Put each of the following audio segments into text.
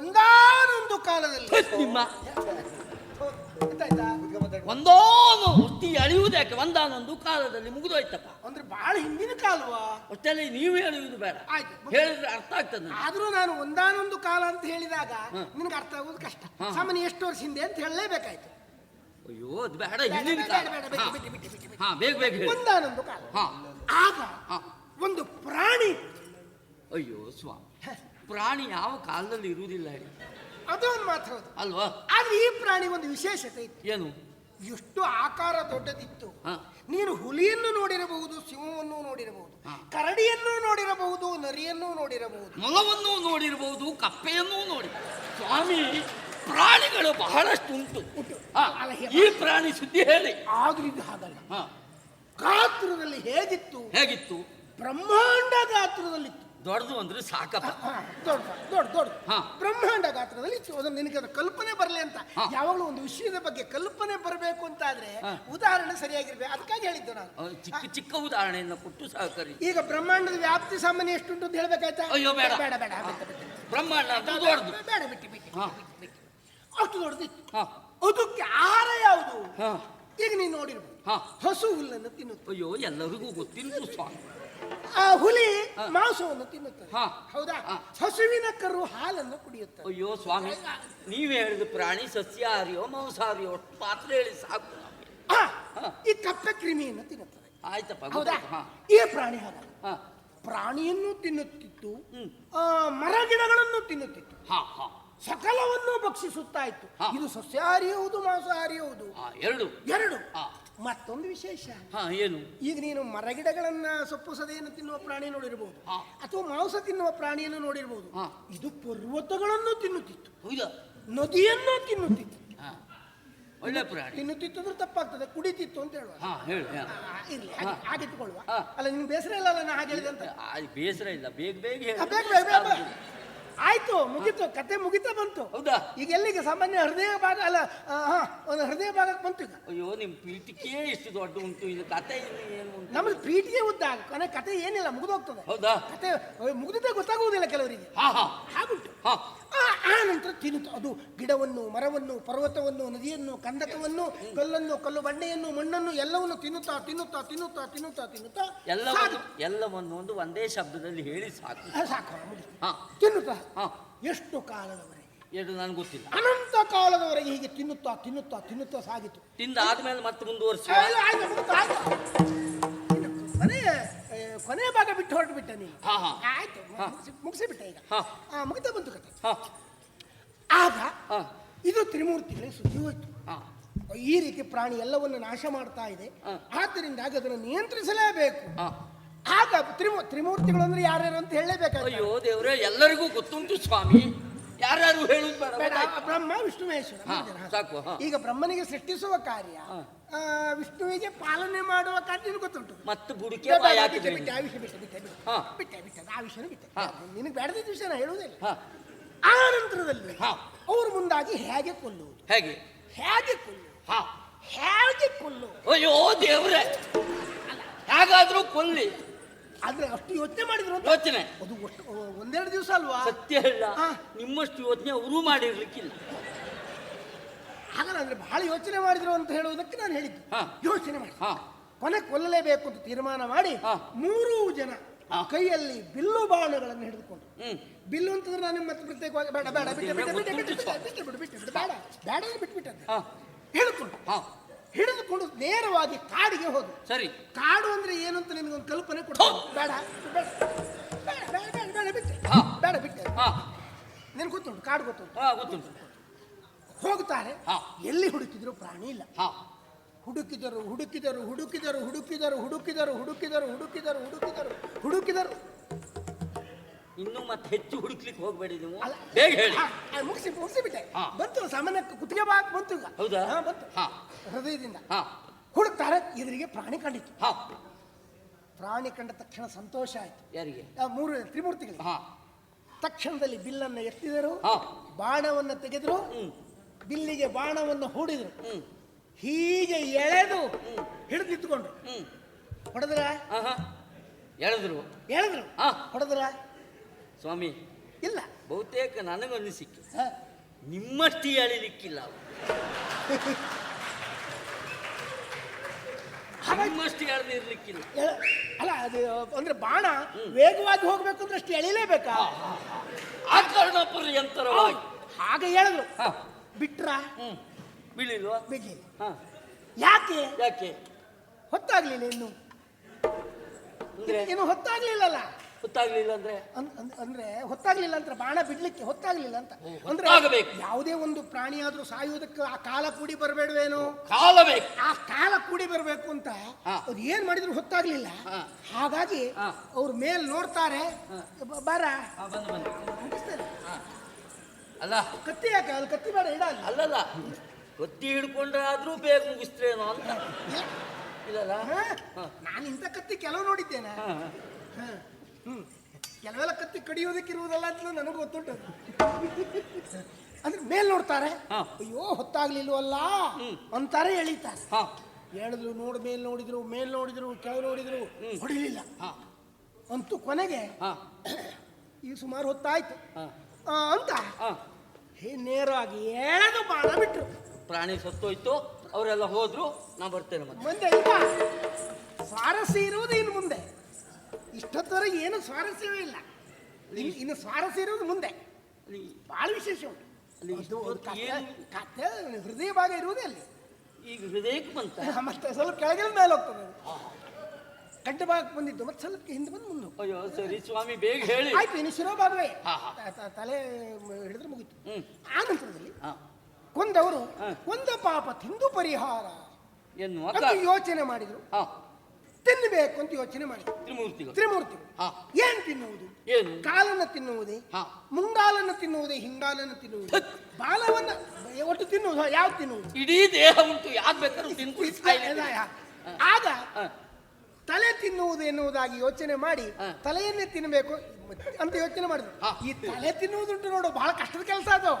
ಒಂದಾನೊಂದು ಕಾಲದಲ್ಲಿ. ನಿಮ್ಮ ಒಂದೋನು ಒತ್ತಿ ಅಳಿಯುವುದಕ್ಕೆ ಒಂದಾನೊಂದು ಕಾಲದಲ್ಲಿ ಮುಗಿದೋಯ್ತಪ್ಪ. ಅಂದ್ರೆ ಬಹಳ ಹಿಂದಿನ ಕಾಲವಾ. ಒಟ್ಟಲ್ಲಿ ನೀವು ಹೇಳುವುದು ಬೇಡ. ಆಯ್ತು. ಹೇಳಿದ್ರೆ ಅರ್ಥ ಆಗ್ತದೆ ನನಗೆ. ಆದ್ರೂ ನಾನು ಒಂದಾನೊಂದು ಕಾಲ ಅಂತ ಹೇಳಿದಾಗ. ನಿನಗೆ ಅರ್ಥ ಆಗೋದು ಕಷ್ಟ. ಸಾಮಾನ್ಯ ಎಷ್ಟು ವರ್ಷ ಹಿಂದೆ ಅಂತ ಹೇಳಲೇಬೇಕಾಯ್ತು. ಅಯ್ಯೋ ಅದು ಬೇಡ. ಹಿಂದಿನ ಕಾಲ. ಹಾ. ಹಾ ಬೇಗ ಬೇಗ ಹೇಳಿ. ಒಂದಾನೊಂದು ಕಾಲ. ಹಾ. ಆಗ ಹಾ. ಒಂದು ಪ್ರಾಣಿ ಅಯ್ಯೋ ಸ್ವಾಮಿ. ಪ್ರಾಣಿ ಯಾವ ಕಾಲದಲ್ಲಿ ಇರುವುದಿಲ್ಲ ಅದೊಂದು ಮಾತ್ರ ಒಂದು ಮಾತು ಹೌದು. ಅಲ್ವಾ? ಆದ್ರೆ ಈ ಪ್ರಾಣಿ ಒಂದು ವಿಶೇಷತೆ ಇತ್ತು. ಏನು? ಎಷ್ಟು ಆಕಾರ ದೊಡ್ಡದಿತ್ತು. ಹಾ. ನೀನು ಹುಲಿಯನ್ನು ನೋಡಿರಬಹುದು ಸಿಂಹವನ್ನು ನೋಡಿರಬಹುದು. ಕರಡಿಯನ್ನು ನೋಡಿರಬಹುದು ನರಿಯನ್ನು ನೋಡಿರಬಹುದು. ಮೊಲವನ್ನು ನೋಡಿರಬಹುದು ಕಪ್ಪೆಯನ್ನೂ ನೋಡಿ. ಸ್ವಾಮಿ ಪ್ರಾಣಿಗಳು ಬಹಳಷ್ಟು ಉಂಟು. ಉಂಟು. ಹಾ, ಅಲ್ಲ, ಹೇ- ಈ ಪ್ರಾಣಿ ಸುದ್ದಿ ಹೇಳಿ. ಆದ್ರೂ ಇದು ಹಾಗಲ್ಲ. ಹಾ, ಗಾತ್ರದಲ್ಲಿ ಹೇಗಿತ್ತು? ಹೇಗಿತ್ತು? ಬ್ರಹ್ಮಾಂಡ ಗಾತ್ರದಲ್ಲಿತ್ತು ದೊಡ್ಡದು ಅಂದ್ರೆ ಸಾಕಪ್ಪ ದೊಡ್ಡ ದೊಡ್ಡ ದೊಡ್ಡ ಹಾ. ಬ್ರಹ್ಮಾಂಡ ಗಾತ್ರದಲ್ಲಿ. ಅದನ್ನ ನಿನಗೆ ಅದು ಕಲ್ಪನೆ ಬರಲಿ ಅಂತ ಹಾ. ಯಾವಾಗಲೂ ಒಂದು ವಿಷಯದ ಬಗ್ಗೆ ಕಲ್ಪನೆ ಬರಬೇಕು ಅಂತ ಆದ್ರೆ ಹಾ. ಉದಾಹರಣೆ ಸರಿಯಾಗಿರ್ಬೇಕು ಅದಕ್ಕಾಗಿ ಹೇಳಿದ್ದು ನಾನು ಅಹ್, ಚಿಕ್ಕ ಚಿಕ್ಕ ಉದಾಹರಣೆಯನ್ನು ಕೊಟ್ಟು ಸಹಕರಿ ಈಗ ಬ್ರಹ್ಮಾಂಡದ ವ್ಯಾಪ್ತಿ ಸಾಮಾನ್ಯ ಎಷ್ಟುಂಟು ಅಂತ ಹೇಳ್ಬೇಕಾಯ್ತಾ ಅಯ್ಯೋ, ಬೇಡ. ಬೇಡ ಬೇಡ ಬಿಟ್ಟು, ಬಿಟ್ಟು. ಬ್ರಹ್ಮಾಂಡ ಅಂತ ದೊಡ್ಡದು ಬೇಡ ಬಿಟ್ಟು ಬಿಟ್ಟು, ಹಾ. ಬಿಟ್ಟು, ಬಿಟ್ಟು. ಅಷ್ಟು ದೊಡ್ಡದಿತ್ತು ಹಾ ಅದಕ್ಕೆ ಆಹಾರ ಯಾವುದು ಹಾ ಈಗ ನೀನು ನೋಡಿರ್ಬೋದು ಹಾ ಹಸು ಹುಲ್ಲನ್ನು ತಿನ್ನುತ್ತೆ ಅಯ್ಯೋ ಎಲ್ಲರಿಗೂ ಗೊತ್ತಿಲ್ಲ ಸ್ವಾಮಿ ಆ ಹುಲಿ. ಮಾಂಸವನ್ನು ತಿನ್ನುತ್ತದೆ. ಹಾ. ಹೌದಾ? ಹಾ. ಹಸುವಿನ ಕರು ಹಾಲನ್ನು ಕುಡಿಯುತ್ತೆ ಅಯ್ಯೋ ಸ್ವಾಮಿ ನೀವು ಹೇಳಿದ ಪ್ರಾಣಿ ಸಸ್ಯಾಹಾರಿಯೋ ಮಾಂಸಾಹಾರಿಯೋ ಅಷ್ಟು ಮಾತ್ರ ಹೇಳಿ ಸಾಕು ಆ, ಈ ಕಪ್ಪೆ ಕ್ರಿಮಿಯನ್ನು ತಿನ್ನುತ್ತದೆ. ಆಯ್ತಪ್ಪ ಹೌದಾ? ಗೊತ್ತಾಯ್ತು. ಹಾ. ಈ ಪ್ರಾಣಿ ಹಾಲ ಹಾ. ಪ್ರಾಣಿಯನ್ನು ತಿನ್ನುತ್ತಿತ್ತು ಹ್ಮ್. ಆ, ಮರ ಗಿಡಗಳನ್ನು ತಿನ್ನುತ್ತಿತ್ತು. ಹಾ ಹಾ. ಸಕಲವನ್ನು ಭಕ್ಷಿಸುತ್ತಾ ಇತ್ತು ಹಾ. ಇದು ಸಸ್ಯಾಹಾರಿ ಹೌದು ಮಾಂಸಾಹಾರಿ ಹೌದು ಹಾ ಎರಡು. ಎರಡು. ಮತ್ತೊಂದು ವಿಶೇಷ. ಹಾ ಏನು? ಈಗ ನೀನು ಮರಗಿಡಗಳನ್ನ ಸೊಪ್ಪು ಸದೆಯನ್ನು ತಿನ್ನುವ ಪ್ರಾಣಿ ನೋಡಿರಬಹುದು ಹಾ. ಅಥವಾ ಮಾಂಸ ತಿನ್ನುವ ಪ್ರಾಣಿಯನ್ನು ನೋಡಿರಬಹುದು ಹಾ. ಇದು ಪರ್ವತಗಳನ್ನು ತಿನ್ನುತ್ತಿತ್ತು. ಹೌದಾ? ನದಿಯನ್ನು ತಿನ್ನುತ್ತಿತ್ತು. ಹಾ. ಒಳ್ಳೆ ಪ್ರಾಣಿ. ತಿನ್ನುತ್ತಿತ್ತು ಅಂದ್ರೆ ತಪ್ಪಾಗ್ತದೆ. ಕುಡಿತಿತ್ತು ಅಂತ ಹೇಳುವ. ಹಾ ಹೇಳಿ ಹಾ. ಆ, ಇರ್ಲಿ ಹಾಗೆ- ಹಾಗೆ ಇಟ್ಕೊಳ್ಳುವ ಹಾ. ಅಲ್ಲ ನಿಮ್ಗೆ ಬೇಸರ ಇಲ್ಲ ಅಲ್ಲ ನಾ ಹಾಗೆ ಹೇಳಿದೆ ಅಂತ? ಆ, ಬೇಸರ ಇಲ್ಲ. ಬೇಗ ಬೇಗ ಹೇಳಿ. ಬೇಗ ಬೇಗ ಬೇಗ ಬೇಗ. ಆಯ್ತು ಮುಗಿತು ಕತೆ ಮುಗಿತಾ ಬಂತು. ಹೌದಾ? ಈಗ ಎಲ್ಲಿಗೆ? ಸಾಮಾನ್ಯ ಹೃದಯ ಭಾಗ ಅಲ್ಲ ಆ, ಹಾ ಒಂದು ಹೃದಯ ಭಾಗಕ್ಕೆ ಬಂತು ಈಗ. ಅಯ್ಯೋ ನಿಮ್ಮ ಪೀಠಿಕೆ ಎಷ್ಟು ದೊಡ್ಡ ಉಂಟು. ಇದು ಕತೆ ಇನ್ನು ಏನು ಉಂಟು? ನಮ್ದು ಪೀಠಿಗೆ ಉದ್ದ ಕೊನೆ ಕತೆ ಏನಿಲ್ಲ ಮುಗಿದೋಗ್ತದೆ. ಹೌದಾ? ಕತೆ ಮುಗಿದಿದ್ದೆ ಗೊತ್ತಾಗುವುದಿಲ್ಲ ಕೆಲವರಿಗೆ. ಹಾ ಹಾ. ಹಾಗುಂಟು. ಹಾ. ಆ ಆ ನಂತರ ತಿನ್ನುತ್ತ ಅದು ಗಿಡವನ್ನು ಮರವನ್ನು ಪರ್ವತವನ್ನು ನದಿಯನ್ನು ಕಂದಕವನ್ನು ಕಲ್ಲನ್ನು ಕಲ್ಲು ಬಂಡೆಯನ್ನು ಮಣ್ಣನ್ನು ಎಲ್ಲವನ್ನು ತಿನ್ನುತ್ತಾ ತಿನ್ನುತ್ತಾ ತಿನ್ನುತ್ತಾ ತಿನ್ನುತ್ತಾ ತಿನ್ನುತ್ತಾ ಎಲ್ಲವನ್ನು ಸಾಕು. ಎಲ್ಲವನ್ನು ಒಂದು ಒಂದೇ ಶಬ್ದದಲ್ಲಿ ಹೇಳಿ ಸಾಕು. ಆ, ಸಾಕು ಮುಗಿತು. ಹಾ. ತಿನ್ನುತ್ತಾ ಎಷ್ಟು ಕಾಲದವರೆಗೆ? ಎರಡು ನನಗೆ ಗೊತ್ತಿಲ್ಲ. ಅನಂತ ಕಾಲದವರೆಗೆ ಹೀಗೆ ತಿನ್ನುತ್ತಾ ತಿನ್ನುತ್ತಾ ತಿನ್ನುತ್ತಾ ಸಾಗಿತು. ತಿಂದ ಆದ್ಮೇಲೆ ಮತ್ತೆ ಮುಂದುವರಿಸಿ. ಕೊನೆಯ ಭಾಗ ಬಿಟ್ಟು ಹೊರಟು ಬಿಟ್ಟ ನೀನು. ಹಾ ಹಾ. ಆಯ್ತು ಹಾ. ಮುಗಿಸಿ ಮುಗಿಸಿಬಿಟ್ಟೆ ಈಗ. ಹಾ. ಆ, ಮುಗಿತಾ ಬಂತು ಕತೆ ಹಾ. ಆಗ ಹಾ. ಇದು ತ್ರಿಮೂರ್ತಿಗಳಿಗೆ ಸುದ್ದಿ ಹೋಯ್ತು. ಹಾ. ಈ ರೀತಿ ಪ್ರಾಣಿ ಎಲ್ಲವನ್ನು ನಾಶ ಮಾಡ್ತಾ ಇದೆ. ಆದ್ದರಿಂದ ಆದ್ದರಿಂದಾಗಿ ಅದನ್ನು ನಿಯಂತ್ರಿಸಲೇಬೇಕು. ಹಾ. ಆಗ ತ್ರಿಮೂ ತ್ರಿಮೂರ್ತಿಗಳು ಅಂದ್ರೆ ಯಾರ್ಯಾರು ಅಂತ ಹೇಳಲೇಬೇಕಾಯ್ತು ಅಯ್ಯೋ ದೇವ್ರೆ ಎಲ್ಲರಿಗೂ ಗೊತ್ತುಂಟು ಸ್ವಾಮಿ ಯಾರ್ಯಾರು ಹೇಳುದು ಬೇಡ ಬೇಡ ಬ್ರಹ್ಮ ವಿಷ್ಣು ಮಹೇಶ್ವರ ಹಾ, ಮೂರು ಜನ. ಸಾಕು, ಹಾ. ಈಗ ಬ್ರಹ್ಮನಿಗೆ ಸೃಷ್ಟಿಸುವ ಕಾರ್ಯ ಆ, ವಿಷ್ಣುವಿಗೆ ಪಾಲನೆ ಮಾಡುವ ಕಾರ್ಯ ನಿನಗೆ ಗೊತ್ತುಂಟು ಮತ್ತೆ ಬುಡಕೆ ಬೇಡ, ಬಾಯಿ ಬಿಟ್ಟೆ, ಹಾಕಿದ್ರೆ ಬಿಟ್ಟೆ, ಆ ವಿಷಯ ಬಿಟ್ಟೆ, ಬಿಟ್ಟೆ, ಬಿಟ್ಟೆ. ಹಾ. ಬಿಟ್ಟೆ, ಬಿಟ್ಟೆ, ಆ ವಿಷಯನೂ ಬಿಟ್ಟೆ. ಹಾ. ನಿನಗೆ ಬೇಡದಿದ್ದ ವಿಷಯ ನಾ ಹೇಳುವುದಿಲ್ಲ ಹಾ ಆ ನಂತರದಲ್ಲಿ ಹಾ. ಅವರು ಮುಂದಾಗಿ ಹೇಗೆ ಕೊಲ್ಲುವುದು ಹೇಗೆ ಹೇಗೆ ಕೊಲ್ಲು ಹಾ ಹೇಗೆ ಕೊಲ್ಲು ಅಯ್ಯೋ ದೇವ್ರೆ ಹೇಗಾದ್ರೂ ಕೊಲ್ಲಿ ಆದ್ರೆ ಅಷ್ಟು ಯೋಚನೆ ಮಾಡಿದ್ರು ಅಂತ? ಯೋಚನೆ. ಅದು ಒಟ್ಟು ಒಂದೆರಡು ದಿವಸ ಅಲ್ವಾ? ಸತ್ಯ ಹೇಳ ಹಾ. ನಿಮ್ಮಷ್ಟು ಯೋಚನೆ ಅವರು ಮಾಡಿರ್ಲಿಕ್ಕಿಲ್ಲ. ಹಾಗಲ್ಲ ಅಂದ್ರೆ ಬಹಳ ಯೋಚನೆ ಮಾಡಿದ್ರು ಅಂತ ಹೇಳುವುದಕ್ಕೆ ನಾನು ಹೇಳಿದ್ದು. ಹಾ. ಯೋಚನೆ ಮಾಡಿ. ಹಾ. ಕೊನೆ ಕೊಲ್ಲಲೇಬೇಕು ಅಂತ ತೀರ್ಮಾನ ಮಾಡಿ ಹಾ. ಮೂರು ಜನ ಹಾ. ಕೈಯಲ್ಲಿ ಬಿಲ್ಲು ಬಾಣಗಳನ್ನು ಹಿಡಿದುಕೊಂಡು. ಹ್ಮ್. ಬಿಲ್ಲು ಅಂತಂದ್ರೆ ನಾನು ಮತ್ತೆ ಪ್ರತ್ಯೇಕವಾಗಿ ಬೇಡ ಬೇಡ ಬಿಟ್ಟು ಬಿಟ್ಟು ಬಿಟ್ಟು ಬಿಟ್ಟು ಬಿಟ್ಟು ಗೊತ್ತುಂಟು ಬಿಟ್ಟು ಬಿಟ್ಟು ಬಿಟ್ಟು ಬೇಡ ಬೇಡ ಅಂದ್ರೆ ಹಾ. ಹಿಡಿದುಕೊಂಡು. ಹಾ. ಹಿಡಿದುಕೊಂಡು ನೇರವಾಗಿ ಕಾಡಿಗೆ ಹೋದು ಸರಿ. ಕಾಡು ಅಂದ್ರೆ ಏನು ಅಂತ ನಿನಗೊಂದು ಕಲ್ಪನೆ ಕೊಡ್ತಾರೆ ಬೇಡ ಬೇಡ ಬೇಡ ಬೇಡ ಬೇಡ ಬೇಡ ಬಿಟ್ಟೆ. ಬೇಡ ಗೊತ್ತುಂಟು ಕಾಡು ಗೊತ್ತುಂಟು? ಗೊತ್ತುಂಟು. ಹೋಗ್ತಾರೆ. ಎಲ್ಲಿ ಹುಡುಕಿದ್ರು ಪ್ರಾಣಿ ಇಲ್ಲ. ಹುಡುಕಿದರು ಹುಡುಕಿದರು ಹುಡುಕಿದರು ಹುಡುಕಿದರು ಹುಡುಕಿದರು ಹುಡುಕಿದರು ಹುಡುಕಿದರು ಹುಡುಕಿದರು ಹುಡುಕಿದರು. ಇನ್ನು ಮತ್ತೆ ಹೆಚ್ಚು ಹುಡುಕ್ಲಿಕ್ಕೆ ಹೋಗ್ಬೇಡಿ ನೀವು. ಬೇಗ ಹೇಳಿ. ಮುಗಿಸಿ ಮುಗಿಸಿ ಬಿಟ್ಟೆ. ಬಂತು ಸಾಮಾನ್ಯ ಕುತ್ತಿಗೆ ಬಾಕ್ ಬಂತು ಈಗ. ಹೌದಾ? ಹಾ, ಬಂತು. ಹಾ. ಹೃದಯದಿಂದ. ಹುಡುಕ್ತಾರೆ ಎದುರಿಗೆ ಪ್ರಾಣಿ ಕಂಡಿತ್ತು. ಹಾ. ಪ್ರಾಣಿ ಕಂಡ ತಕ್ಷಣ ಸಂತೋಷ ಆಯ್ತು. ಯಾರಿಗೆ? ಆ ಮೂರು ತ್ರಿಮೂರ್ತಿಗಳು ಹಾ. ತಕ್ಷಣದಲ್ಲಿ ಬಿಲ್ಲನ್ನು ಎತ್ತಿದರು ಹಾ. ಬಾಣವನ್ನು ತೆಗೆದರು ಬಿಲ್ಲಿಗೆ ಬಾಣವನ್ನು ಹೂಡಿದರು. ಹ್ಮ್. ಹೀಗೆ ಎಳೆದು ಹಿಡಿದು ನಿಂತ್ಕೊಂಡ್ರು. ಹ್ಮ್. ಹೊಡೆದ್ರ? ಎಳೆದ್ರು ಹಾ. ಹೇಳಿದ್ರು ಎಳೆದ್ರು. ಹಾ. ಹೊಡೆದ್ರ? ಸ್ವಾಮಿ ಇಲ್ಲ. ಬಹುತೇಕ ನನಗನ್ನಿಸಿಕೆ ಹ. ನಿಮ್ಮಷ್ಟು ಎಳಿಲಿಕ್ಕಿಲ್ಲ. ಅಲ್ಲ ಅದು ಅಂದ್ರೆ ಬಾಣ ವೇಗವಾಗಿ ಹೋಗ್ಬೇಕು ಅಂದ್ರೆ ಅಷ್ಟು ಎಳಿಲೇಬೇಕಾ? ಪರ್ಯಂತರವಾಗಿ ಹಾಗೆ ಹೇಳಿದ್ರು. ಬಿಟ್ರ? ಹ್ಮ್. ಬೀಳಿಲ್ವಾ? ಬಿಡ್ಲಿ ಯಾಕೆ? ಯಾಕೆ? ಹೊತ್ತಾಗ್ಲಿಲ್ಲ ಇನ್ನು. ಇನ್ನು ಹೊತ್ತಾಗ್ಲಿಲ್ಲಲ್ಲ? ಗೊತ್ತಾಗ್ಲಿಲ್ಲ ಅಂದ್ರೆ? ಅಂದ್ರೆ ಹೊತ್ತಾಗ್ಲಿಲ್ಲ ಅಂತ ಬಾಣ ಬಿಡ್ಲಿಕ್ಕೆ ಹೊತ್ತಾಗ್ಲಿಲ್ಲ ಅಂತ. ಅಂದ್ರೆ ಆಗಬೇಕು ಯಾವುದೇ ಒಂದು ಪ್ರಾಣಿ ಆದ್ರೂ ಸಾಯುವುದಕ್ಕೆ ಆ ಕಾಲ ಕೂಡಿ ಬರಬೇಡವೇನೋ? ಕಾಲ ಬೇಕು. ಆ ಕಾಲ ಕೂಡಿ ಬರಬೇಕು ಅಂತ. ಅದು ಏನ್ ಮಾಡಿದ್ರು ಹೊತ್ತಾಗ್ಲಿಲ್ಲ ಹಾಗಾಗಿ. ಅವ್ರ ಮೇಲ್ ನೋಡ್ತಾರೆ. ಬರ. ಅಲ್ಲ. ಕತ್ತಿ ಯಾಕೆ? ಅದು ಕತ್ತಿ ಬೇಡ ಇಡ ಅಲ್ಲಿ. ಅಲ್ಲಲ್ಲ. ಕತ್ತಿ ಹಿಡ್ಕೊಂಡ್ರೆ ಆದ್ರೂ ಬೇಗ ಮುಗಿಸ್ತೇನೋ ಅಂತ. ಇಲ್ಲ. ಇಲ್ಲಲ್ಲ. ನಾನು ಇಂಥ ಕತ್ತಿ ಕೆಲವು ನೋಡಿದ್ದೇನೆ. ಕೆಲವೆಲ್ಲ ಕತ್ತಿ ಕಡಿಯೋದಕ್ಕಿರುವುದಲ್ಲ ಅಂತ ನನಗೆ ಗೊತ್ತುಂಟು ಅಂದ್ರೆ ಮೇಲ್ ನೋಡ್ತಾರೆ. ಅಯ್ಯೋ ಹೊತ್ತಾಗ್ಲಿಲ್ವಲ್ಲ. ಅಂತಾರೆ ಎಳಿತಾರೆ. ಹಾ. ಹೇಳಿದ್ರು ನೋಡ್ ಮೇಲ್ ನೋಡಿದ್ರು ಮೇಲ್ ನೋಡಿದ್ರು ಕೆಳ ನೋಡಿದ್ರು ಹೊಡಿಲಿಲ್ಲ. ಹಾ. ಅಂತೂ ಕೊನೆಗೆ ಈ ಸುಮಾರು ಹೊತ್ತಾಯ್ತು. ಅಂತ. ಹಾ. ನೇರವಾಗಿ ಎಳೆದು ಬಾಳ ಬಿಟ್ರು. ಪ್ರಾಣಿ ಸತ್ತೋಯ್ತು ಅವರೆಲ್ಲ ಹೋದ್ರು ನಾ ಬರ್ತೇನೆ ಮತ್ತೆ. ಮುಂದೆ ಸ್ವಾರಸ್ಯ ಇರುವುದು ಇನ್ನು ಮುಂದೆ. ಇಷ್ಟೊತ್ತವರೆಗೆ ಏನು ಸ್ವಾರಸ್ಯವೇ ಇಲ್ಲ ಇನ್ನು- ಇನ್ನು ಸ್ವಾರಸ್ಯ ಇರೋದು ಮುಂದೆ ಅಲ್ಲಿ ಬಹಳ ವಿಶೇಷ ಉಂಟು ಅಲ್ಲಿ ಇದು ಒಂದು ಕಥೆ ಏನು? ಕಥೆ ಹೃದಯ ಭಾಗ ಇರುವುದೇ ಅಲ್ಲಿ ಈಗ ಹೃದಯಕ್ಕೆ ಬಂತ ಮತ್ತೆ ಸ್ವಲ್ಪ ಕೆಳಗಿನ ಮೇಲೆ ಹೋಗ್ತದೆ ಅದು. ಭಾಗ ಭಾಗಕ್ಕೆ ಬಂದಿದ್ದು ಮತ್ತೆ ಸ್ವಲ್ಪ ಹಿಂದೆ ಬಂದು ಮುಂದೆ ಹೋಗ್ತದೆ. ಅಯ್ಯೋ ಸರಿ ಸ್ವಾಮಿ ಬೇಗ ಹೇಳಿ ಆಯ್ತು ಇನ್ನು ಶಿರೋಭಾಗವೇ ಹಾ, ಹಾ. ತ- ತ- ತಲೆ ಹಿಡಿದ್ರೆ ಮುಗಿತು ಹ್ಮ್ ಆ ನಂತರದಲ್ಲಿ ಹಾ ಕೊಂದವರು ಹಾ. ಕೊಂದ ಪಾಪ ತಿಂದು ಪರಿಹಾರ ಎನ್ನುವ ಅಂತ. ಯೋಚನೆ ಮಾಡಿದ್ರು ಹಾ ತಿನ್ನಬೇಕು ಅಂತ ಯೋಚನೆ ಮಾಡಿದ್ರು ತ್ರಿಮೂರ್ತಿಗಳು. ತ್ರಿಮೂರ್ತಿ ಹಾ. ಏನ್ ತಿನ್ನುವುದು? ಏನು? ಕಾಲನ್ನು ತಿನ್ನುವುದೇ? ಹಾ. ಮುಂಗಾಲನ್ನು ತಿನ್ನುವುದೇ ಹಿಂಗಾಲನ್ನು ತಿನ್ನುವುದು? ಬಾಲವನ್ನ ಒಟ್ಟು ತಿನ್ನುವುದು ಯಾವ್ದು ತಿನ್ನುವುದು? ಇಡೀ ದೇಹ ಉಂಟು ಯಾಕೆ ಬೇಕಾದ್ರೂ. ಆಗ ತಲೆ ತಿನ್ನುವುದು ಎನ್ನುವುದಾಗಿ ಯೋಚನೆ ಮಾಡಿ. ತಲೆಯನ್ನೇ ತಿನ್ನಬೇಕು ಅಂತ ಯೋಚನೆ ಮಾಡಿದ್ರು. ಈ ತಲೆ ತಿನ್ನುವುದುಂಟು ನೋಡು ಬಹಳ ಕಷ್ಟದ ಕೆಲಸ ಅದು.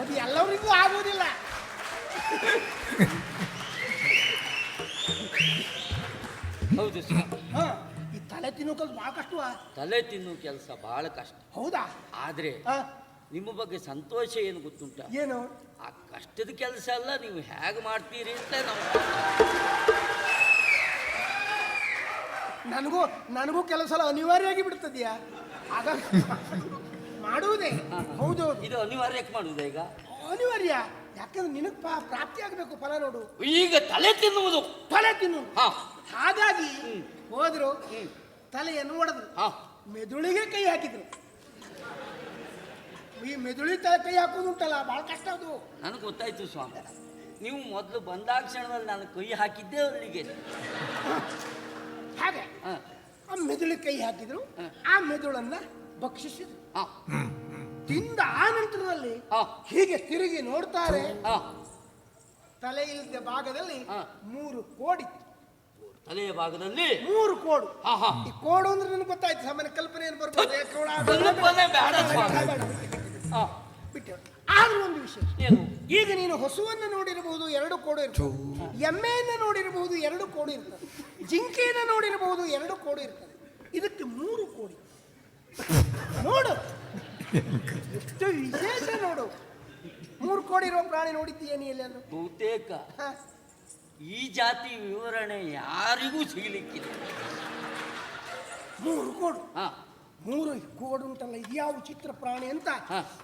ಅದು ಎಲ್ಲರಿಗೂ ಆಗುವುದಿಲ್ಲ. ಹೌದು ಹಾ ಈ ತಲೆ ತಿನ್ನೋ ಕೆಲಸ ಬಹಳ ಕಷ್ಟವಾ ತಲೆ ತಿನ್ನುವ ಕೆಲಸ ಬಹಳ ಕಷ್ಟ. ಹೌದಾ? ಆದ್ರೆ ನಿಮ್ಮ ಬಗ್ಗೆ ಸಂತೋಷ ಏನು ಗೊತ್ತುಂಟ? ಏನು? ಆ ಕಷ್ಟದ ಕೆಲಸ ಅಲ್ಲ ನೀವು ಹೇಗೆ ಮಾಡ್ತೀರಿ ಅಂತ ನಾವು ನನಗೂ ನನಗೂ ಕೆಲವು ಅನಿವಾರ್ಯ ಆಗಿ ಬಿಡ್ತದ್ಯಾ? ಆಗ ಮಾಡುವುದೇ? ಹೌದು. ಇದು ಅನಿವಾರ್ಯಕ್ಕೆ ಮಾಡುವುದೇ ಈಗ? ಅನಿವಾರ್ಯ. ಯಾಕಂದ್ರೆ ನಿನಗೆ ಪಾ ಪ್ರಾಪ್ತಿ ಆಗಬೇಕು ಫಲ ನೋಡು. ಈಗ ತಲೆ ತಿನ್ನುವುದು. ತಲೆ ತಿನ್ನು. ಹಾ. ಹಾಗಾಗಿ ಹೋದ್ರು ತಲೆಯನ್ನು ಒಡೆದ್ರು. ಹಾ. ಮೆದುಳಿಗೆ ಕೈ ಹಾಕಿದ್ರು. ಈ ಮೆದುಳಿ ತಲೆ ಕೈ ಹಾಕೋದುಂಟಲ್ಲ ಬಹಳ ಕಷ್ಟ ಅದು. ನನಗೆ ಗೊತ್ತಾಯ್ತು ಸ್ವಾಮಿ ನೀವು ಮೊದಲು ಬಂದಾಗ ಕ್ಷಣದಲ್ಲಿ ನಾನು ಕೈ ಹಾಕಿದ್ದೆ ಅವರಿಗೆ ಹಾಗೆ ಹಾ. ಆ ಮೆದುಳಿಗೆ ಕೈ ಹಾಕಿದ್ರು ಆ ಮೆದುಳನ್ನ ಭಕ್ಷಿಸಿದ್ರು. ಹಾ. ತಿಂದ ಆ ನಂತರದಲ್ಲಿ ಹೀಗೆ ತಿರುಗಿ ನೋಡ್ತಾರೆ ತಲೆ ಇಲ್ಲದ ಭಾಗದಲ್ಲಿ. ಮೂರು ಕೋಡಿ ತಲೆಯ ಭಾಗದಲ್ಲಿ ಮೂರು ಕೋಡು. ಹಾ ಹಾ. ಈ ಕೋಡು ಅಂದ್ರೆ ನಿನ್ಗೆ ಗೊತ್ತಾಯ್ತು ಸಾಮಾನ್ಯ ಕಲ್ಪನೆ ಏನು ಬರ್ಬೋದು ಏ, ಕೋಡ ಕಲ್ಪನೆ ಬೇಡ ಸ್ವಾಮಿ. ಬೇಡ, ಬೇಡ. ಆದ್ರೂ ಒಂದು ವಿಷಯ ಏನು? ಈಗ ನೀನು ಹಸುವನ್ನು ನೋಡಿರಬಹುದು ಎರಡು ಕೋಡು ಇರ್ತದೆ. ಎಮ್ಮೆಯನ್ನು ನೋಡಿರಬಹುದು ಎರಡು ಕೋಡು ಇರ್ತದೆ. ಜಿಂಕೆಯನ್ನು ನೋಡಿರಬಹುದು ಎರಡು ಕೋಡು ಇರ್ತದೆ. ಇದಕ್ಕೆ ಮೂರು ಕೋಡಿ. ನೋಡು. ಎಷ್ಟು ವಿಶೇಷ ನೋಡು. ಮೂರು ಕೋಡಿ ಇರುವ ಪ್ರಾಣಿ ನೋಡಿದ್ದೀಯ ನೀ ಎಲ್ಲಾದ್ರೂ? ಬಹುತೇಕ. ಹ? ಈ ಜಾತಿ ವಿವರಣೆ ಯಾರಿಗೂ ಸಿಗಲಿಕ್ಕಿಲ್ಲ. ಮೂರು ಕೋಡು. ಹಾ. ಮೂರು ಕೋಡು ಉಂಟಲ್ಲ ಇದ್ಯಾವ ಚಿತ್ರ ಪ್ರಾಣಿ ಅಂತ.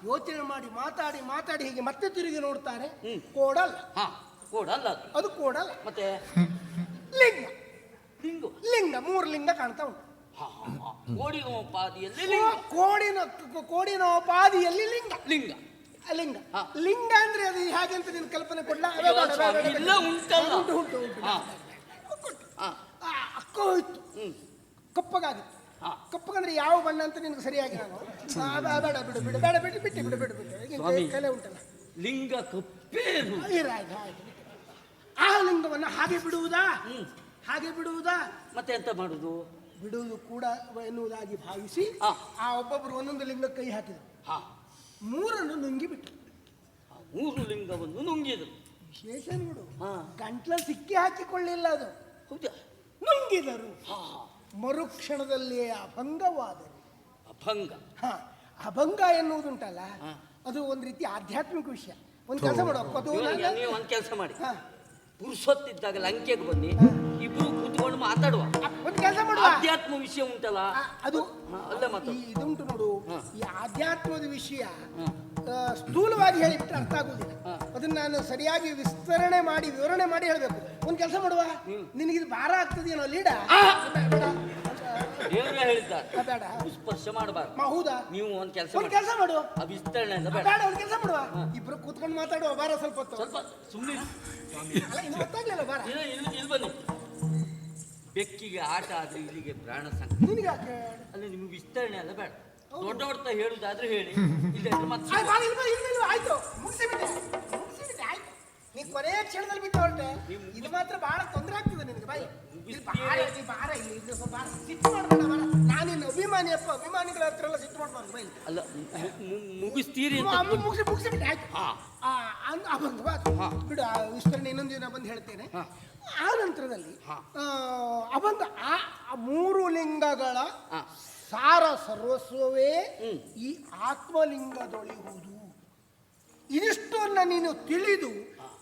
ಯೋಚನೆ ಮಾಡಿ ಮಾತಾಡಿ ಮಾತಾಡಿ ಹೀಗೆ ಮತ್ತೆ ತಿರುಗಿ ನೋಡ್ತಾರೆ. ಕೋಡಲ್ಲ. ಹಾ ಕೋಡಲ್ಲ ಅದು. ಅದು ಕೋಡಲ್ಲ. ಮತ್ತೆ? ಲಿಂಗ. ಲಿಂಗು. ಲಿಂಗ ಮೂರು ಲಿಂಗ ಕಾಣ್ತಾ ಉಂಟು. ಹಾ ಹಾ, ಹಾ. ಕೋಡಿನ ಪಾದಿಯಲ್ಲಿ ಲಿಂಗ. ಕೋಡಿನ ಕೋಡಿನ ಪಾದಿಯಲ್ಲಿ ಲಿಂಗ. ಲಿಂಗ. ಲಿಂಗ. ಲಿಂಗ ಅಂದ್ರೆ ಅದು ಹೇಗೆ ಅಂತ ನಿನ್ ಕಲ್ಪನೆ ಕೊಡ್ಲ? ಇಲ್ಲ ಉಂಟಲ್ಲ. ಉಂಟು ಉಂಟು ಉಂಟು. ಹಾ. ಹಾ. ಆ, ಅಕ್ಕ ಹೋಯ್ತು ಕಪ್ಪಗಾಗಿತ್ತು ಹಾ. ಕಪ್ಪಗಂದ್ರೆ ಯಾವ ಬಣ್ಣ ಅಂತ ನಿನ್ಗೆ ಸರಿಯಾಗಿ ನಾನು? ಆ, ಬೇ- ಬೇಡ ಬಿಡು ಬಿಡು ಬೇಡ ಬಿಟ್ಟು ಬಿಟ್ಟು ಬಿಡು ಬಿಡು ಬಿಡು. ಈಗ ಸ್ವಾಮಿ. ಕಲೆ ಉಂಟಲ್ಲ. ಲಿಂಗ ಕಪ್ಪೇನು ಇರು, ಆಯ್ತು, ಆಯ್ತು. ಆ ಲಿಂಗವನ್ನು ಹಾಗೆ ಬಿಡುವುದಾ? ಹ್ಮ್. ಹಾಗೆ ಬಿಡುವುದಾ? ಮತ್ತೆ ಎಂತ ಮಾಡುದು? ಬಿಡುವುದು ಕೂಡ ಎನ್ನುವುದಾಗಿ ಭಾವಿಸಿ. ಆ ಒಬ್ಬೊಬ್ಬರು ಒಂದೊಂದು ಲಿಂಗ ಕೈ ಹಾಕಿದರು. ಹಾ. ಮೂರನ್ನು ನುಂಗಿ ಬಿಟ್ಟರು ಆ ಮೂರು ಲಿಂಗವನ್ನು ನುಂಗಿದರು. ವಿಶೇಷ ನೋಡು ಹಾ. ಗಂಟ್ಲ ಸಿಕ್ಕಿ ಹಾಕಿಕೊಳ್ಳಿಲ್ಲ ಅದು. ಹೌದಾ. ನುಂಗಿದರು. ಹಾ. ಮರುಕ್ಷಣದಲ್ಲಿ ಅಭಂಗವಾದರು. ಅಭಂಗ. ಹಾ. ಅಭಂಗ ಎನ್ನುವುದುಂಟಲ್ಲ ಹಾ. ಅದು ಒಂದು ರೀತಿ ಆಧ್ಯಾತ್ಮಿಕ ವಿಷಯ. ಒಂದು ಕೆಲಸ ಮಾಡುವ ನೀವು ಒಂದು ಕೆಲಸ ಮಾಡಿ. ಹಾ. ಪುರುಷೊತ್ತಿದ್ದಾಗ ಲಂಕೆಗೆ ಬನ್ನಿ. ಇಬ್ರು ಕೂತ್ಕೊಂಡು ಮಾತಾಡುವ. ಒಂದು ಕೆಲಸ ಮಾಡುವ. ಆಧ್ಯಾತ್ಮ ವಿಷಯ ಉಂಟಲ್ಲ? ಅದು ಅಲ್ಲ ಮಾತು ಇದುಂಟು ನೋಡು ಈ ಆಧ್ಯಾತ್ಮದ ವಿಷಯ ಸ್ಥೂಲವಾಗಿ ಹೇಳಿಬಿಟ್ರೆ ಅರ್ಥ ಆಗುದಿಲ್ಲ ಅದನ್ನ ನಾನು ಸರಿಯಾಗಿ ವಿಸ್ತರಣೆ ಮಾಡಿ ವಿವರಣೆ ಮಾಡಿ ಹೇಳಬೇಕು. ಒಂದು ಕೆಲಸ ಮಾಡುವ? ನಿನಗಿದು ಭಾರ ಆಗ್ತದೇನೋ ಲೀಡ? ದೇವರೇ ಹೇಳಿದ್ದಾರೆ ಬೇಡ. ಸ್ಪರ್ಶ ಮಾಡಬಾರ್ದು. ಹೌದಾ? ನೀವು ಒಂದು ಕೆಲಸ ಒಂದು ಕೆಲಸ ಮಾಡು. ಆ ವಿಸ್ತರಣೆ ಅಂತ ಬೇಡ. ಬೇಡ ಒಂದು ಕೆಲಸ ಮಾಡುವ. ಇಬ್ರು ಕೂತ್ಕೊಂಡು ಮಾತಾಡುವ ಬಾರ ಸ್ವಲ್ಪ ಹೊತ್ತು. ಸ್ವಲ್ಪ ಸುಮ್ಮನೆ ಅಲ್ಲ ಇನ್ನು ಗೊತ್ತಾಗ್ಲಿಲ್ಲ ಬಾರ ಇಲ್ಲಿ ಬನ್ನಿ. ಬೆಕ್ಕಿಗೆ ಆಟ ಆದ್ರೆ ಇಲ್ಲಿಗೆ ಪ್ರಾಣ ಸಂಕಟ. ನಿನಗೆ ಯಾಕೆ? ಅಲ್ಲಿ ನಿಮ್ಗೆ ವಿಸ್ತರಣೆ ಅಲ್ಲ ಬೇಡ. ದೊಡ್ಡ ಹೊಡ್ತ ಹೇಳುದಾದ್ರೆ ಹೇಳಿ. ಇಲ್ಲ ಮತ್ತೆ ಆಯ್ತು, ಬಾರ, ಇಲ್ವಾ, ಇಲ್ವಾ, ಇಲ್ವಾ, ಆಯ್ತು. ಮುಗಿಸಿಬಿಟ್ಟೆ ಮುಗಿಸಿಬಿಟ್ಟೆ ಆಯ್ತು. ನೀ ಕೊನೆಯ ಕ್ಷಣದಲ್ಲಿ ಬಿಟ್ಟು ಹೊರಟೆ. ಇದು ಮಾತ್ರ ಬಹಳ ತೊಂದರೆ ಆಗ್ತದೆ ನಿನಗೆ ಬಾಯಿ. ಇಲ್ಲಿ ಬಾರ ಇಲ್ಲಿ ಬಾರ ಇಲ್ಲಿ ಇದು ಸ್ವಲ್ಪ ಬಾರ. ಸಿಟ್ಟು ಮಾಡಬೇಡ ಬಾರ ನಾನಿನ್ನು ಅಭಿಮಾನಿ ಅಪ್ಪ ಅಭಿಮಾನಿಗಳ ಹತ್ರ ಎಲ್ಲ ಸಿಟ್ಟು ಮಾಡಬಾರ್ದು ಬಾಯಿ. ಅಲ್ಲ ಮು- ಮು- ಮುಗಿಸ್ತೀರಿ ಅಂತ ಅಮ್ಮ ಮುಗಿಸಿ ಮುಗಿಸಿಬಿಟ್ಟೆ ಆಯ್ತು. ಹಾ. ಆ, ಆ ಬಂದು ಬಾ. ಬಿಡು ಆ ವಿಸ್ತರಣೆ ಇನ್ನೊಂದು ದಿನ ಬಂದು ಹೇಳ್ತೇನೆ. ಆ ನಂತರದಲ್ಲಿ ಹಾ. ಆ, ಮೂರು ಲಿಂಗಗಳ. ಸಾರ ಸರ್ವಸ್ವವೇ ಈ ಆತ್ಮಲಿಂಗದೊಳೆಯುವುದು ಇದಿಷ್ಟನ್ನ ನೀನು ತಿಳಿದು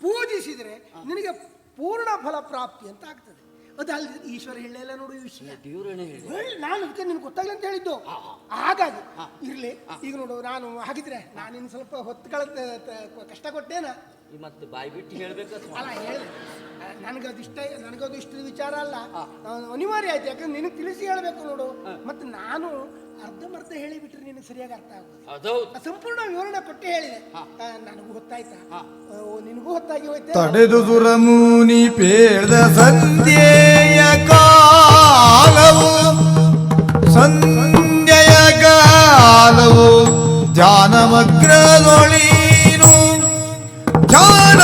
ಪೂಜಿಸಿದರೆ ನಿನಗೆ ಪೂರ್ಣ ಫಲ ಪ್ರಾಪ್ತಿ ಅಂತ ಆಗ್ತದೆ. ಅಲ್ಲಿ ಈಶ್ವರ ಹೇಳಲ್ಲ ನೋಡು ಈ ವಿಷಯ. ಹೇಳಿ. ಹೇಳಿ, ನಾನು ಅದಕ್ಕೆ ನಿನ್ಗೆ ಗೊತ್ತಾಗಲಿ ಅಂತ ಹೇಳಿದ್ದು. ಹಾಗಾಗಿ ಇರ್ಲಿ ಈಗ ನೋಡು ನಾನು ಹಾಗಿದ್ರೆ ನಾನು ಇನ್ನು ಸ್ವಲ್ಪ ಹೊತ್ತುಗಳ ಕಷ್ಟ ಕೊಟ್ಟೇನ? ಈ ಮತ್ತೆ ಬಾಯಿ ಬಿಟ್ಟು ಹೇಳ್ಬೇಕು ಅಲ್ಲ ಹೇಳಿ. ನನಗದು ಇಷ್ಟ ನನಗದು ಇಷ್ಟದ ವಿಚಾರ ಅಲ್ಲ. ಅನಿವಾರ್ಯ ಆಯ್ತು ಯಾಕಂದ್ರೆ ನಿನಗೆ ತಿಳಿಸಿ ಹೇಳಬೇಕು ನೋಡು. ಮತ್ತೆ ನಾನು ಅರ್ಧಮರ್ಧ ಹೇಳಿಬಿಟ್ರೆ ನಿನಗೆ ಸರಿಯಾಗಿ ಅರ್ಥ ಆಗುತ್ತೆ ಸಂಪೂರ್ಣ ವಿವರಣೆ ಕೊಟ್ಟು ಹೇಳಿದೆ. ನನಗೂ ಗೊತ್ತಾಯ್ತ? ಓ, ನಿನಗೂ ಗೊತ್ತಾಗಿ ಹೋಯ್ತು? ತಡೆದು ದುರಮೂನಿ ಪೇಳ್ದ ಸಂಧ್ಯೆಯ ಕಾಲವು ಸಂಧ್ಯೆಯ ಕಾಲವು ಧ್ಯಾನಮಗ್ರನೊಳೀನು ಧ್ಯಾನ